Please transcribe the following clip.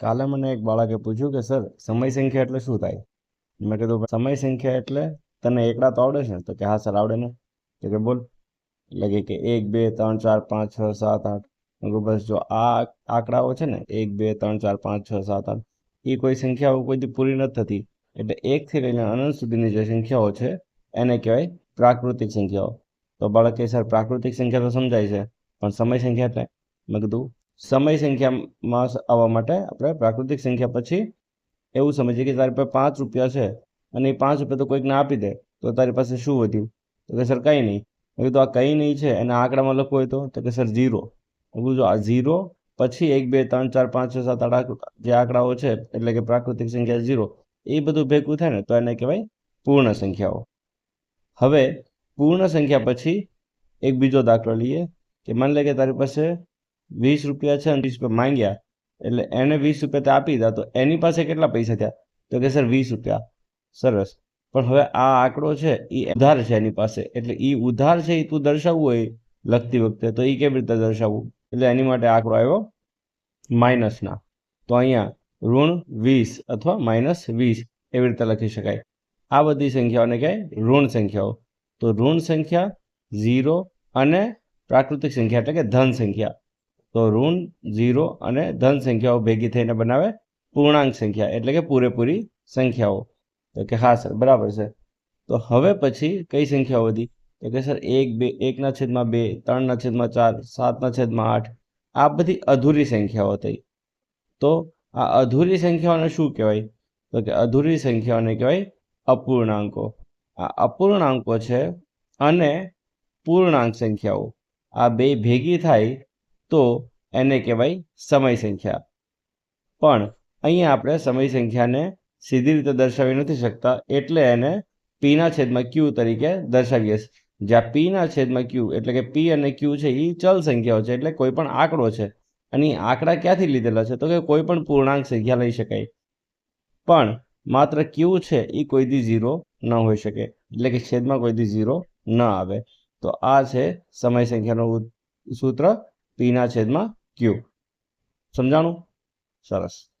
કાલે મને એક બાળકે પૂછ્યું કે, સર, સમય સંખ્યા એટલે શું થાય? મેં કીધું સમય સંખ્યા એટલે તને એકડા તો આવડે છે? તો કે, હા, સર, આવડે ને. તો કે, બોલ. એટલે કે એક, બે, ત્રણ, ચાર, પાંચ, છ, સાત, આઠ. બસ, જો આ આંકડાઓ છે ને, એક, બે, ત્રણ, ચાર, પાંચ, છ, સાત, આઠ, એ કોઈ સંખ્યાઓ કોઈથી પૂરી નથી થતી. એટલે એકથી લઈને અનંત સુધીની જે સંખ્યાઓ છે, એને કહેવાય પ્રાકૃતિક સંખ્યાઓ. તો બાળક, સર, પ્રાકૃતિક સંખ્યા તો સમજાય છે, પણ સમય સંખ્યા એટલે? મેં કીધું સમય સંખ્યામાં આવવા માટે આપણે પ્રાકૃતિક સંખ્યા પછી એવું સમજીએ કે તારી પાસે પાંચ રૂપિયા છે અને એ પાંચ રૂપિયા તો કોઈકને આપી દે, તો તારી પાસે શું વધ્યું? તો કે સર કંઈ નહીં. મેં કીધું, આ કંઈ નહીં છે. એના આંકડામાં લખવું હોય તો. તો કે સર ઝીરો. મેં કીધું આ ઝીરો, પછી એક, બે, ત્રણ, ચાર, પાંચ, છ, સાત આઠ જે આંકડાઓ છે, એટલે કે પ્રાકૃતિક સંખ્યા ઝીરો, એ બધું ભેગું થાય ને, તો એને કહેવાય પૂર્ણ સંખ્યાઓ. હવે પૂર્ણ સંખ્યા પછી એક બીજો દાખલો લઈએ કે માની લે કે તારી પાસે વીસ રૂપિયા છે અને વીસ રૂપિયા માંગ્યા, એટલે એને વીસ રૂપિયા તે આપી દીધા, તો એની પાસે કેટલા પૈસા થયા? તો કે સર વીસ રૂપિયા. સરસ. પણ હવે આ આંકડો છે એ ઉધાર છે એની પાસે, એટલે એ ઉધાર છે એ તું દર્શાવવું હોય લખતી વખતે, તો એ કેવી રીતે દર્શાવવું? એટલે એની માટે આંકડો આવ્યો માઇનસના તો અહીંયા ઋણ વીસ અથવા માઇનસ વીસ એવી રીતે લખી શકાય. આ બધી સંખ્યાઓને કહેવાય ઋણ સંખ્યાઓ. તો ઋણ સંખ્યા ઝીરો અને પ્રાકૃતિક સંખ્યા એટલે કે ધન સંખ્યા. તો ઋણ ઝીરો અને ધન સંખ્યાઓ ભેગી થઈને બનાવે પૂર્ણાંક સંખ્યા, એટલે કે પૂરેપૂરી સંખ્યાઓ. તો કે હા સર, બરાબર છે. તો હવે પછી કઈ સંખ્યાઓ વધી? તો કે સર, એક, બે એકના છેદમાં બે ત્રણના છેદમાં ચાર સાતના છેદમાં આઠ, આ બધી અધૂરી સંખ્યાઓ થઈ. તો આ અધૂરી સંખ્યાઓને શું કહેવાય? તો કે અધૂરી સંખ્યાઓને કહેવાય અપૂર્ણાંકો. આ અપૂર્ણાંકો છે અને પૂર્ણાંક સંખ્યાઓ. આ બે ભેગી થાય તો એને કહેવાય સમય સંખ્યા. પણ અહીંયા આપણે સમય સંખ્યાને સીધી રીતે દર્શાવી નથી શકતા, એટલે એને પીના છેદમાં ક્યુ તરીકે દર્શાવીએ જ્યાં પીના છેદમાં ક્યુ એટલે કે પી અને ક્યુ છે એ ચલ સંખ્યાઓ છે, એટલે કોઈ પણ આંકડો છે. અને આંકડા ક્યાંથી લીધેલા છે? તો કે કોઈ પણ પૂર્ણાંક સંખ્યા લઈ શકાય. પણ માત્ર ક્યુ છે એ કોઈથી ઝીરો ન હોઈ શકે. એટલે કે છેદમાં કોઈથી ઝીરો ન આવે. તો આ છે સમય સંખ્યાનું સૂત્ર પીના છેદમાં ક્યુ. સમજાણું? સરસ.